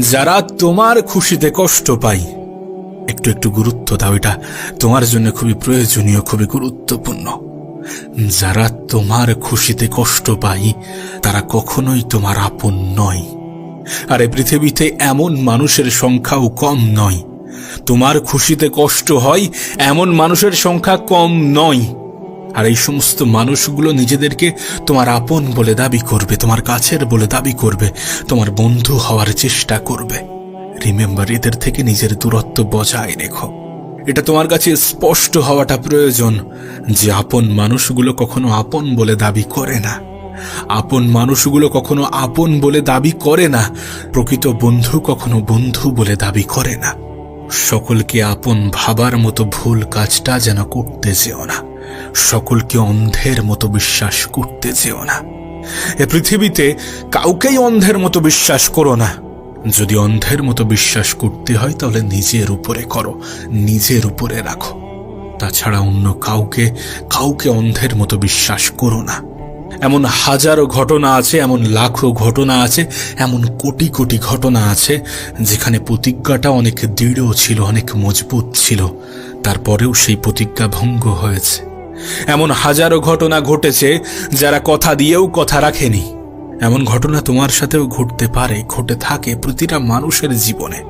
যারা তোমার খুশিতে কষ্ট পাই একটু একটু গুরুত্ব দাও, এটা তোমার জন্য খুবই প্রয়োজনীয়, খুবই গুরুত্বপূর্ণ। যারা তোমার খুশিতে কষ্ট পাই তারা কখনোই তোমার আপন নয়। আর এই পৃথিবীতে এমন মানুষের সংখ্যাও কম নয়। তোমার খুশিতে কষ্ট হয়, এমন মানুষের সংখ্যা কম নয়। আর এই সমস্ত মানুষগুলো নিজেদেরকে তোমার আপন বলে দাবি করবে, তোমার কাছের বলে দাবি করবে, তোমার বন্ধু হওয়ার চেষ্টা করবে। রিমেম্বার এদের থেকে নিজের দূরত্ব বজায় রেখো। এটা তোমার কাছে স্পষ্ট হওয়াটা প্রয়োজন যে আপন মানুষগুলো কখনো আপন বলে দাবি করে না। আপন মানুষগুলো কখনো আপন বলে দাবি করে না। প্রকৃত বন্ধু কখনো বন্ধু বলে দাবি করে না। সকলকে আপন ভাবার মতো ভুল কাজটা যেন করতে যেও না। সকলকে অন্ধের মতো বিশ্বাস করতে যেও না। এ পৃথিবীতে কাউকেই অন্ধের মতো বিশ্বাস করো না। যদি অন্ধের মতো বিশ্বাস করতে হয়, তাহলে নিজের উপরে করো, নিজের উপরে রাখো। তাছাড়া অন্য কাউকে কাউকে অন্ধের মতো বিশ্বাস করো না। এমন হাজারো ঘটনা আছে, এমন লাখো ঘটনা আছে, এমন কোটি কোটি ঘটনা আছে, যেখানে প্রতিজ্ঞাটা অনেক দৃঢ় ছিল, অনেক মজবুত ছিল। তারপরেও সেই প্রতিজ্ঞা ভঙ্গ হয়েছে। এমন হাজারো ঘটনা ঘটেছে যারা কথা দিয়েও কথা রাখেনি। এমন ঘটনা তোমার সাথেও ঘটতে পারে, ঘটে থাকে প্রতিটা মানুষের জীবনে।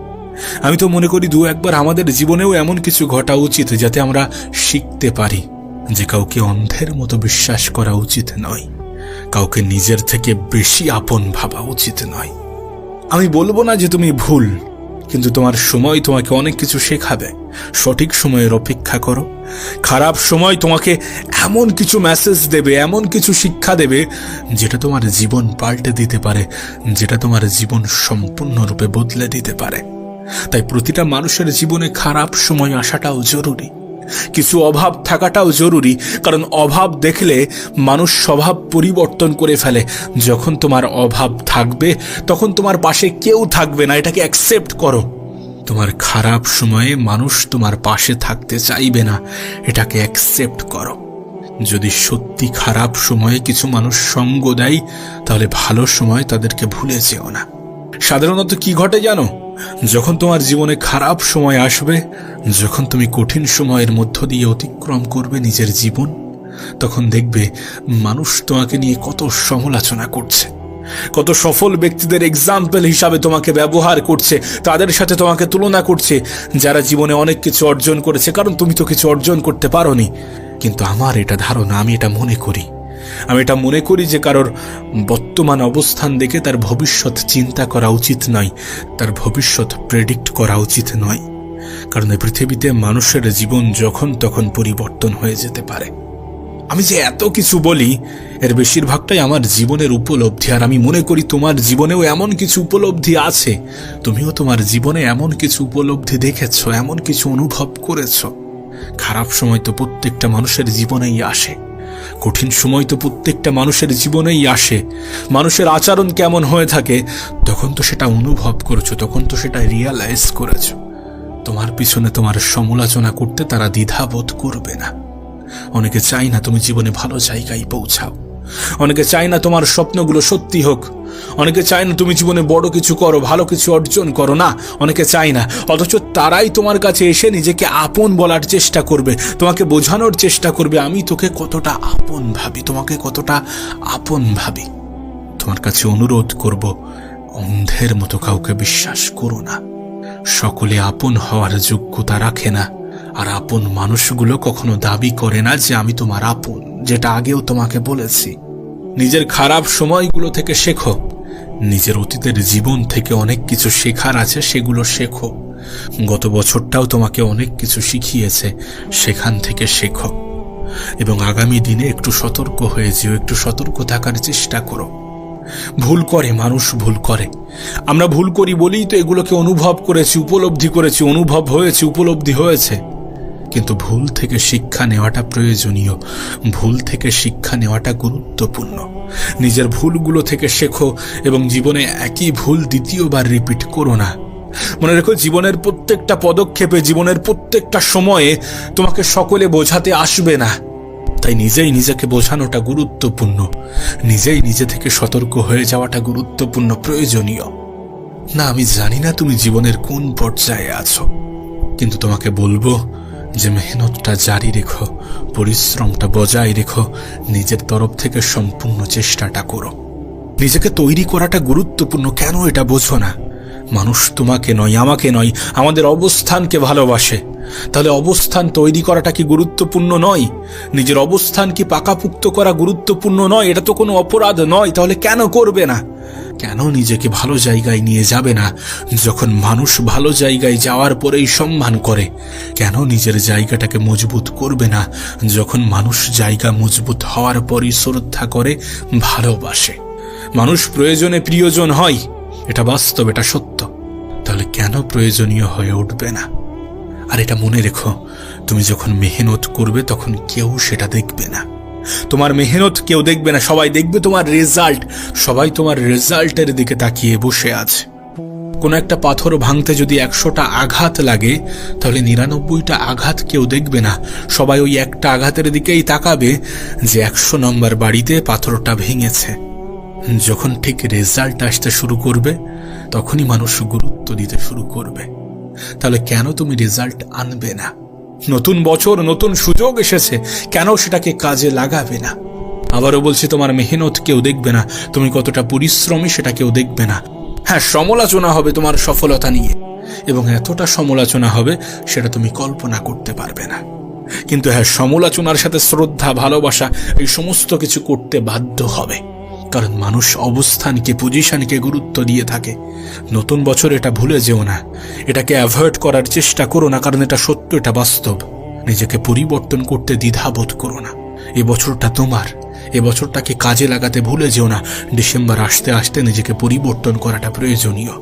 আমি তো মনে করি দু একবার আমাদের জীবনেও এমন কিছু ঘটা উচিত যাতে আমরা শিখতে পারি যে কাউকে অন্ধের মতো বিশ্বাস করা উচিত নয়, কাউকে নিজের থেকে বেশি আপন ভাবা উচিত নয়। আমি বলব না যে তুমি ভুল কিন্তু তোমার সময় তোমাকে অনেক কিছু শেখাবে। সঠিক সময়ের অপেক্ষা করো। খারাপ সময় তোমাকে এমন কিছু মেসেজ দেবে, এমন কিছু শিক্ষা দেবে, যেটা তোমার জীবন পাল্টে দিতে পারে, যেটা তোমার জীবন সম্পূর্ণরূপে বদলে দিতে পারে। তাই প্রতিটা মানুষের জীবনে খারাপ সময় আসাটাও জরুরি। কিছু অভাব থাকাটাও জরুরি, কারণ অভাব দেখলে মানুষ স্বভাব পরিবর্তন করে ফেলে। যখন তোমার অভাব থাকবে, তখন তোমার পাশে কেউ থাকবে না, এটাকে অ্যাকসেপ্ট করো। তোমার খারাপ সময়ে মানুষ তোমার পাশে থাকতে চাইবে না, এটাকে অ্যাকসেপ্ট করো। যদি সত্যি খারাপ সময়ে কিছু মানুষ সঙ্গ দেয়, তাহলে ভালো সময় তাদেরকে ভুলে যেও না। সাধারণত কি ঘটে জানো? যখন তোমার জীবনে খারাপ সময় আসবে, যখন তুমি কঠিন সময়ের মধ্য দিয়ে অতিক্রম করবে নিজের জীবন, তখন দেখবে মানুষ তোমাকে নিয়ে কত সমালোচনা করছে, কত সফল ব্যক্তিদের এক্সাম্পল হিসাবে তোমাকে ব্যবহার করছে, তাদের সাথে তোমাকে তুলনা করছে, যারা জীবনে অনেক কিছু অর্জন করেছে, কারণ তুমি তো কিছু অর্জন করতে পারোনি। কিন্তু আমার এটা ধারণা, আমি এটা মনে করি। আমি এটা মনে করি যে কারোর বর্তমান অবস্থান দেখে তার ভবিষ্যৎ চিন্তা করা উচিত নয়, তার ভবিষ্যৎ প্রেডিক্ট করা উচিত নয়। কারণ এই পৃথিবীতে মানুষের জীবন যখন তখন পরিবর্তন হয়ে যেতে পারে। আমি যে এত কিছু বলি, এর বেশিরভাগটাই আমার জীবনের উপলব্ধি। আর আমি মনে করি তোমার জীবনেও এমন কিছু উপলব্ধি আছে। তুমিও তোমার জীবনে এমন কিছু উপলব্ধি দেখেছ, এমন কিছু অনুভব করেছ। খারাপ সময় তো প্রত্যেকটা মানুষের জীবনেই আসে। কঠিন সময় তো প্রত্যেকটা মানুষের জীবনেই আসে। মানুষের আচরণ কেমন হয়ে থাকে, তখন তো সেটা অনুভব করেছ, তখন তো সেটা রিয়ালাইজ করেছ। তোমার পিছনে তোমার সমালোচনা করতে তারা দ্বিধাবোধ করবে না। অনেকে চায় না তুমি জীবনে ভালো জায়গায় পৌঁছাও। অনেকে চায় না তোমার স্বপ্নগুলো সত্যি হোক। অনেকে চায় না তুমি জীবনে বড় কিছু করো, ভালো কিছু অর্জন করো। না, অনেকে চায় না। অথচ তারাই তোমার কাছে এসে নিজেকে আপন বলার চেষ্টা করবে। তোমাকে বোঝানোর চেষ্টা করবে, আমি তোকে কতটা আপন ভাবি, তোমাকে কতটা আপন ভাবি। তোমার কাছে অনুরোধ করব, অন্ধের মতো কাউকে বিশ্বাস করো না। সকলে আপন হওয়ার যোগ্যতা রাখে না। আর আপন মানুষগুলো কখনো দাবি করে না যে, আমি তোমার আপন। যেটা আগেও তোমাকে বলেছি। নিজের খারাপ সময়গুলো থেকে শেখো। নিজের অতীতের জীবন থেকে অনেক কিছু শেখার আছে, সেগুলো শেখো। গত বছরটাও তোমাকে অনেক কিছু শিখিয়েছে, সেখান থেকে শেখো। এবং আগামী দিনে একটু সতর্ক হয়ে যেও, একটু সতর্ক থাকার চেষ্টা করো। ভুল করে, মানুষ ভুল করে। আমরা ভুল করি বলেই তো এগুলোকে অনুভব করেছি, উপলব্ধি করেছি, অনুভব হয়েছে, উপলব্ধি হয়েছে। কিন্তু ভুল থেকে শিক্ষা নেওয়াটা প্রয়োজনীয়। ভুল থেকে শিক্ষা নেওয়াটা গুরুত্বপূর্ণ। নিজের ভুলগুলো থেকে শেখো এবং জীবনে একই ভুল দ্বিতীয়বার রিপিট করো না। মনে রেখো, জীবনের প্রত্যেকটা পদক্ষেপে, জীবনের প্রত্যেকটা সময়ে তোমাকে সকলে বোঝাতে আসবে না। তাই নিজেই নিজেকে বোঝানোটা গুরুত্বপূর্ণ। নিজেই নিজে থেকে সতর্ক হয়ে যাওয়াটা গুরুত্বপূর্ণ, প্রয়োজনীয়। না, আমি জানি না তুমি জীবনের কোন পর্যায়ে আছো। কিন্তু তোমাকে বলব যে মেহনতটা জারি রেখো, পরিশ্রমটা বজায় রেখো, নিজের তরফ থেকে সম্পূর্ণ চেষ্টাটা করো। নিজেকে তৈরি করাটা গুরুত্বপূর্ণ, কেন এটা বোঝো না? মানুষ তোমাকে নয়, আমাকে নয়, আমাদের অবস্থানকে ভালোবাসে। তাহলে অবস্থান তৈরি করাটা কি গুরুত্বপূর্ণ নয়? নিজের অবস্থান কি পাকাপুক্ত করা গুরুত্বপূর্ণ নয়? এটা তো কোনো অপরাধ নয়, তাহলে কেন করবে না? কেন নিজেকে ভালো জায়গায় নিয়ে যাবে না? যখন মানুষ ভালো জায়গায় যাওয়ার পরেই সম্মান করে, কেন নিজের জায়গাটাকে মজবুত করবে না? যখন মানুষ জায়গা মজবুত হওয়ার পরই শ্রদ্ধা করে, ভালোবাসে। মানুষ প্রয়োজনে প্রিয়জন হয় এটা বাস্তব, এটা সত্য। তাহলে কেন প্রয়োজনীয় হয়ে উঠবে না? আর এটা মনে রেখো, তুমি যখন মেহনত করবে তখন কেউ সেটা দেখবে না। তোমার মেহনত কেউ দেখবে না, সবাই দেখবে তোমার রেজাল্ট। সবাই তোমার রেজাল্টের দিকে তাকিয়ে বসে আছে। কোনো একটা পাথর ভাঙতে যদি একশোটা আঘাত লাগে, তাহলে নিরানব্বইটা আঘাত কেউ দেখবে না। সবাই ওই একটা আঘাতের দিকেই তাকাবে যে একশো নম্বর বাড়িতে পাথরটা ভেঙেছে। যখন ঠিক রেজাল্ট আসতে শুরু করবে, তখনই মানুষ গুরুত্ব দিতে শুরু করবে। তাহলে কেন তুমি রেজাল্ট আনবে না? নতুন বছর, নতুন সুযোগ এসেছে, কেন সেটাকে কাজে লাগাবে না? আবারও বলছি, তোমার মেহনত কেউ দেখবে না, তুমি কতটা পরিশ্রমী সেটা কেউ দেখবে না। হ্যাঁ সমালোচনা হবে তোমার সফলতা নিয়ে, এবং এতটা সমালোচনা হবে সেটা তুমি কল্পনা করতে পারবে না। কিন্তু হ্যাঁ সমালোচনার সাথে শ্রদ্ধা, ভালোবাসা, এই সমস্ত কিছু করতে বাধ্য হবে। কারণ মানুষ অবস্থানকে পজিশনকে গুরুত্ব দিয়ে থাকে। নতুন বছর এটা ভুলে যেও না। এটাকে অ্যাভয়েড করার চেষ্টা করো না, কারণ এটা সত্য, এটা বাস্তব। নিজেকে পরিবর্তন করতে দ্বিধাবোধ করো না। এ বছরটা তোমার। এ বছরটাকে কাজে লাগাতে ভুলে যেও না। ডিসেম্বর আসতে আসতে নিজেকে পরিবর্তন করাটা প্রয়োজনীয়।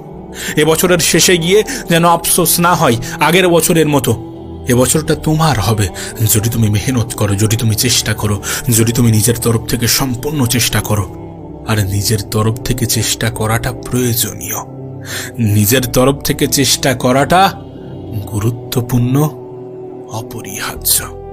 এ বছরের শেষে গিয়ে যেন আফসোস না হয়, আগের বছরের মতো। এ বছরটা তোমার হবে। যদি তুমি মেহনত করো, যদি তুমি চেষ্টা করো, যদি তুমি নিজের তরফ থেকে সম্পূর্ণ চেষ্টা করো আর নিজের তরফ থেকে চেষ্টা করাটা প্রয়োজনীয়। নিজের তরফ থেকে চেষ্টা করাটা গুরুত্বপূর্ণ অপরিহার্য।